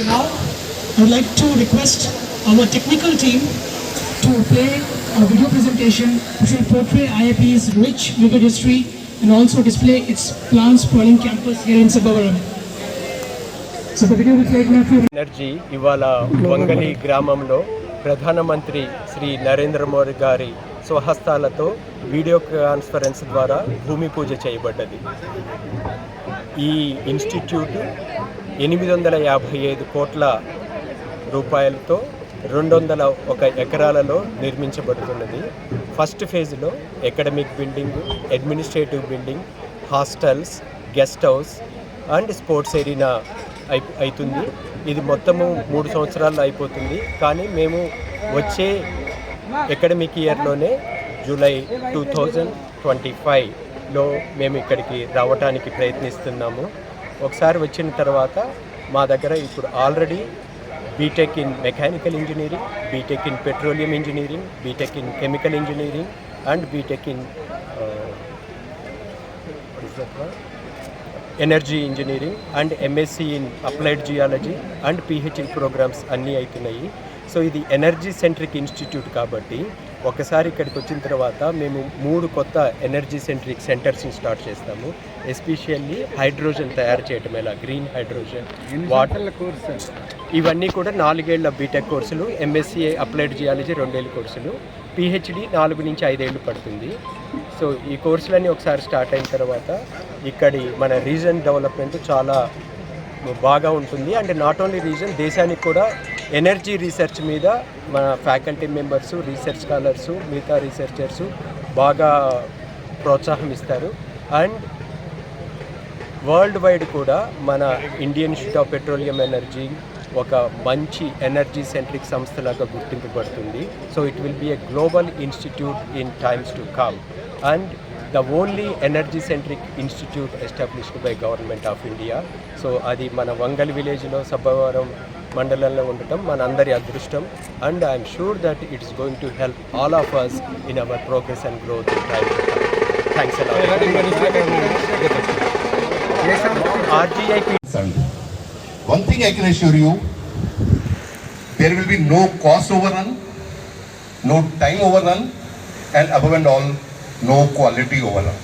So now I would like to request our technical team to play a video presentation which will portray IIP's rich vivid history and also display its plants sprawling campus here in Sabavaram. So the video will play in a few energy ఇవాళ వంగలి గ్రామంలో ప్రధానమంత్రి శ్రీ నరేంద్ర మోడీ గారి స్వహస్తాలతో video conference ద్వారా భూమి పూజ చేయబడ్డది ఈ institute ఎనిమిది వందల యాభై ఐదు కోట్ల రూపాయలతో రెండు వందల ఒక ఎకరాలలో నిర్మించబడుతున్నది. ఫస్ట్ ఫేజ్లో academic building administrative building hostels guest house and sports area అయి అవుతుంది ఇది మొత్తము మూడు సంవత్సరాల్లో అయిపోతుంది. కానీ మేము వచ్చే అకాడమిక్ ఇయర్లోనే జూలై టూ థౌజండ్ ట్వంటీ ఫైవ్లో మేము ఇక్కడికి రావడానికి ప్రయత్నిస్తున్నాము. ఒకసారి వచ్చిన తర్వాత మా దగ్గర ఇప్పుడు already B Tech in mechanical engineering B Tech in petroleum engineering B Tech in chemical engineering and B Tech in energy engineering and M Sc in applied geology and P H D programmes అన్నీ అవుతున్నాయి. So ఇది energy centric institute కాబట్టి ఒకసారి ఇక్కడికి వచ్చిన తర్వాత మేము మూడు కొత్త ఎనర్జీ సెంట్రిక్ సెంటర్స్ని స్టార్ట్ చేస్తాము. ఎస్పెషల్లీ హైడ్రోజన్ తయారు చేయటం ఎలా? గ్రీన్ హైడ్రోజన్ వాటర్ ఇవన్నీ కూడా నాలుగేళ్ళ బీటెక్ కోర్సులు ఎంఎస్సీ అప్లైడ్ జియాలజీ రెండేళ్ళ కోర్సులు. పిహెచ్డి నాలుగు నుంచి ఐదేళ్ళు పడుతుంది. సో ఈ కోర్సులన్నీ ఒకసారి స్టార్ట్ అయిన తర్వాత ఇక్కడి మన రీజన్ డెవలప్మెంట్ చాలా బాగా ఉంటుంది. అండ్ నాట్ ఓన్లీ రీజన్ దేశానికి కూడా ఎనర్జీ రీసెర్చ్ మీద మన ఫ్యాకల్టీ మెంబర్సు రీసెర్చ్ స్కాలర్సు మిగతా రీసెర్చర్సు బాగా ప్రోత్సాహం ఇస్తారు. అండ్ వరల్డ్ వైడ్ కూడా మన Indian institute of petroleum energy ఒక మంచి ఎనర్జీ సెంట్రిక్ సంస్థలాగా గుర్తింపబడుతుంది. So it will be a global institute in times to come. And the only energy centric institute established by government of India. So అది మన వంగల్ విలేజ్లో సబ్బవరం మండలంలో ఉండటం మన అందరి అదృష్టం and I'm sure that it is going to help all of us in our progress and growth in time thanks RGIP concerned. One thing I can assure you, there will be no cost overrun, no time overrun, and above and all, no quality overrun.